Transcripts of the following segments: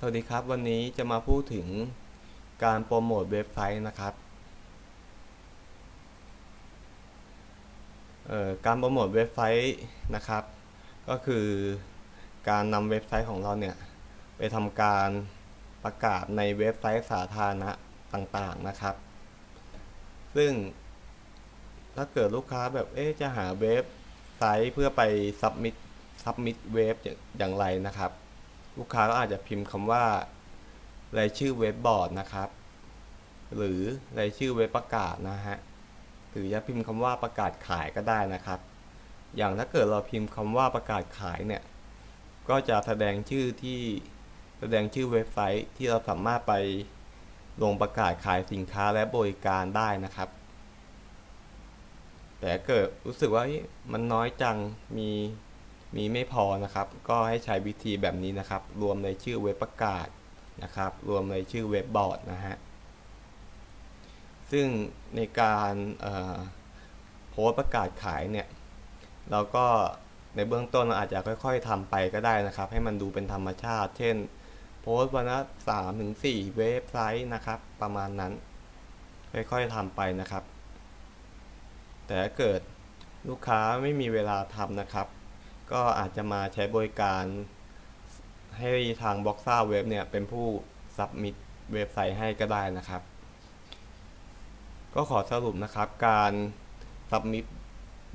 สวัสดีครับ วันนี้จะมาพูดถึงการโปรโมทเว็บไซต์นะครับ การโปรโมทเว็บไซต์นะครับ ก็คือการนำเว็บไซต์ของเราเนี่ย ไปทำการประกาศในเว็บไซต์สาธารณะต่างๆนะครับ ซึ่งถ้าเกิดลูกค้าแบบเอ๊จะหาเว็บไซต์เพื่อไป submit submit เว็บอย่างไรนะครับ ลูกค้าก็อาจจะพิมพ์คำว่ารายชื่อเว็บบอร์ดนะครับ หรือรายชื่อเว็บประกาศนะฮะหรือจะพิมพ์คำว่าประกาศขายก็ได้นะครับ อย่างถ้าเกิดเราพิมพ์คำว่าประกาศขายเนี่ยก็จะแสดงชื่อที่แสดงชื่อเว็บไซต์ที่เราสามารถไปลงประกาศขายสินค้าและบริการได้นะครับ แต่เกิดรู้สึกว่ามันน้อยจังมี มีไม่พอนะครับ ก็ให้ใช้วิธีแบบนี้นะครับ รวมในชื่อเว็บประกาศนะครับ รวมในชื่อเว็บบอร์ดนะฮะซึ่งในการโพสประกาศขายเนี่ย เราก็ในเบื้องต้นเราอาจจะค่อยๆทำไปก็ได้นะครับ ให้มันดูเป็นธรรมชาติ เช่น โพสวันละสามถึงสี่เว็บไซต์นะครับ ประมาณนั้น ค่อยๆทำไปนะครับ แต่ถ้าเกิดลูกค้าไม่มีเวลาทำนะครับ ก็อาจจะมาใช้บริการให้ทางบ็อกซ่าเว็บเนี่ยเป็นผู้ซับมิ t เว็บไซต์ให้ก็ได้นะครับ ก็ขอสรุปนะครับการซับมิ t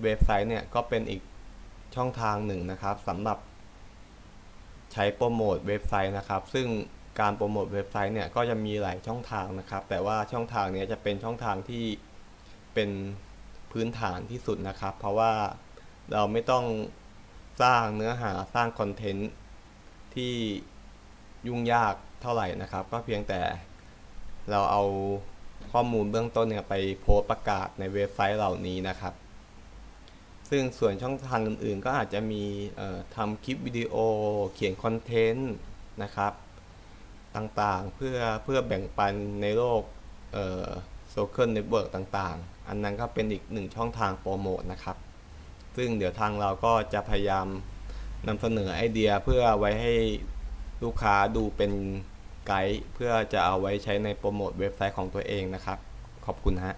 เว็บไซต์เนี่ยก็เป็นอีกช่องทางหนึ่งนะครับสำหรับใช้โปรโมทเว็บไซต์นะครับ ซึ่งการโปรโมทเว็บไซต์เนี่ยก็จะมีหลายช่องทางนะครับ แต่ว่าช่องทางเนี้ยจะเป็นช่องทางที่เป็นพื้นฐานที่สุดนะครับ เพราะว่าเราไม่ต้อง สร้างเนื้อหาสร้างคอนเทนต์ที่ยุ่งยากเท่าไหร่นะครับ ก็เพียงแต่เราเอาข้อมูลเบื้องต้นเนี่ยไปโพสประกาศในเว็บไซต์เหล่านี้นะครับ ซึ่งส่วนช่องทางอื่นๆ ก็อาจจะมีทำคลิปวิดีโอเขียนคอนเทนต์นะครับ ต่างๆเพื่อเพื่อแบ่งปันในโลกโซเชียลเน็ตเวิร์กต่างๆ อันนั้นก็เป็นอีกหนึ่งช่องทางโปรโมทนะครับ ซึ่งเดี๋ยวทางเราก็จะพยายามนำเสนอไอเดียเพื่อไว้ให้ลูกค้าดูเป็นไกด์เพื่อจะเอาไว้ใช้ในโปรโมทเว็บไซต์ของตัวเองนะครับ ขอบคุณฮะ